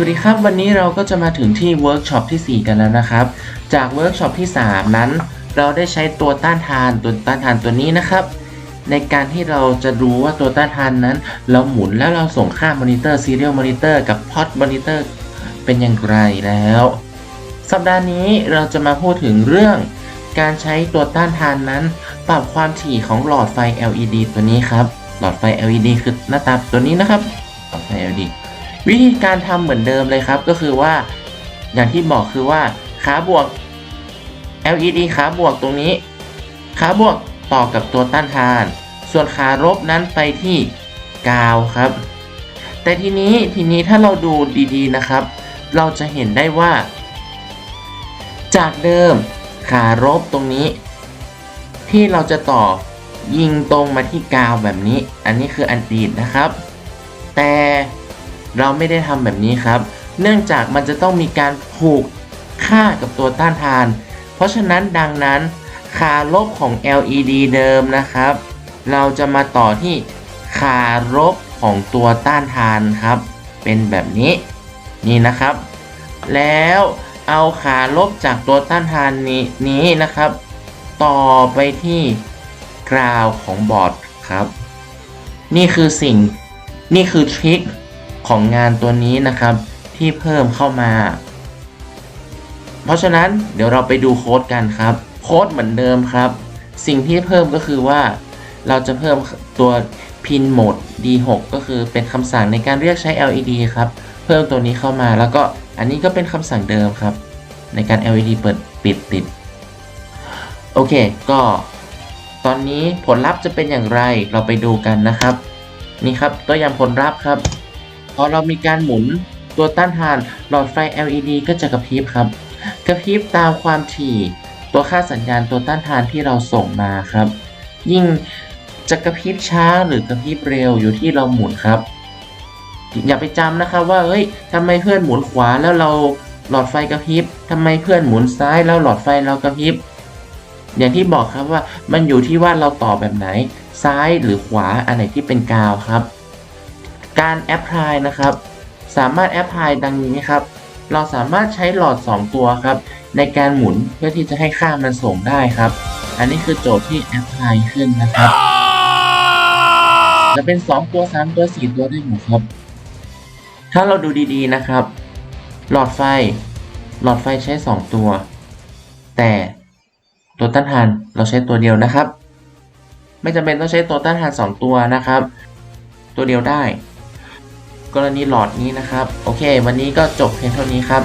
วัสดีครับ วันนี้เราก็จะมาถึงที่เวิร์กช็อปที่ 4 กันแล้วนะครับ จากเวิร์กช็อปที่ 3 นั้น เราได้ใช้ตัวต้านทานตัวต้านทานตัวนี้นะครับ ในการที่เราจะรู้ว่าตัวต้านทานนั้น เราหมุนแล้วเราส่งค่ามอนิเตอร์ Serial Monitor กับพอ t Monitor เป็นอย่างไรแล้ว สัปดาห์นี้เราจะมาพูดถึงเรื่อง การใช้ตัวต้านทานนั้น ปรับความถี่ของหลอดไฟ LED ตัวนี้ครับหลอดไฟ LED คือหน้าตาตัวนี้นะครับหลอดไฟ LED วิธีการทำเหมือนเดิมเลยครับ ก็คือว่าอย่างที่บอกคือว่าขาบวก LED ขาบวกตรงนี้ขาบวกต่อกับตัวต้านทาน ส่วนขาลบนั้นไปที่กาวครับ แต่ทีนี้ทีนี้ถ้าเราดูดีๆนะครับ เราจะเห็นได้ว่า จากเดิมขาลบตรงนี้ ที่เราจะต่อยิงตรงมาที่กาวแบบนี้ อันนี้คืออดีตนะครับ แต่ เราไม่ได้ทำแบบนี้ครับ เนื่องจากมันจะต้องมีการผูกค่ากับตัวต้านทาน เพราะฉะนั้นดังนั้นขาลบของ LED เดิมนะครับ เราจะมาต่อที่ขาลบของตัวต้านทานครับ เป็นแบบนี้นี่นะครับ แล้วเอาขาลบจากตัวต้านทานนี้นี้นะครับ ต่อไปที่กราวของบอร์ดครับ นี่คือสิ่งนี่คือทริค ของงานตัวนี้นะครับ ที่เพิ่มเข้ามา เพราะฉะนั้นเดี๋ยวเราไปดูโค้ดกันครับ โค้ดเหมือนเดิมครับ สิ่งที่เพิ่มก็คือว่าเราจะเพิ่มตัว pin mode D6 ก็คือเป็นคำสั่งในการเรียกใช้ LED ครับ เพิ่มตัวนี้เข้ามาแล้วก็อันนี้ก็เป็นคำสั่งเดิมครับ ในการ LED เปิดปิดติด โอเค ก็ตอนนี้ผลลัพธ์จะเป็นอย่างไรเราไปดูกันนะครับ นี่ครับตัวอย่างผลลัพธ์ครับ พอเรามีการหมุนตัวต้านทานหลอดไฟ LED ก็จะกระพริบครับ กระพริบตามความถี่ตัวค่าสัญญาณตัวต้านทานที่เราส่งมาครับ ยิ่งจะกระพริบช้าหรือกระพริบเร็วอยู่ที่เราหมุนครับ อย่าไปจำนะครับว่าเฮ้ยทำไมเพื่อนหมุนขวาแล้วเราหลอดไฟกระพริบทำไมเพื่อนหมุนซ้ายแล้วหลอดไฟเรากระพริบอย่างที่บอกครับว่ามันอยู่ที่ว่าเราต่อแบบไหน ซ้ายหรือขวาอันไหนที่เป็นกาวครับ การแอพพลายนะครับ สามารถแอพพลายดังนี้ครับ เราสามารถใช้หลอด 2 ตัวครับ ในการหมุนเพื่อที่จะให้ค่ามันส่งได้ครับ อันนี้คือโจทย์ที่แอพพลายขึ้นนะครับ จะเป็น 2 ตัว 3 ตัว 4 ตัวได้หมดครับ ถ้าเราดูดีๆนะครับ หลอดไฟ หลอดไฟใช้ 2 ตัว แต่ตัวต้านทานเราใช้ตัวเดียวนะครับ ไม่จำเป็นต้องใช้ตัวต้านทาน 2 ตัวนะครับ ตัวเดียวได้ กรณีหลอดนี้นะครับ โอเค วันนี้ก็จบเพียงเท่านี้ครับ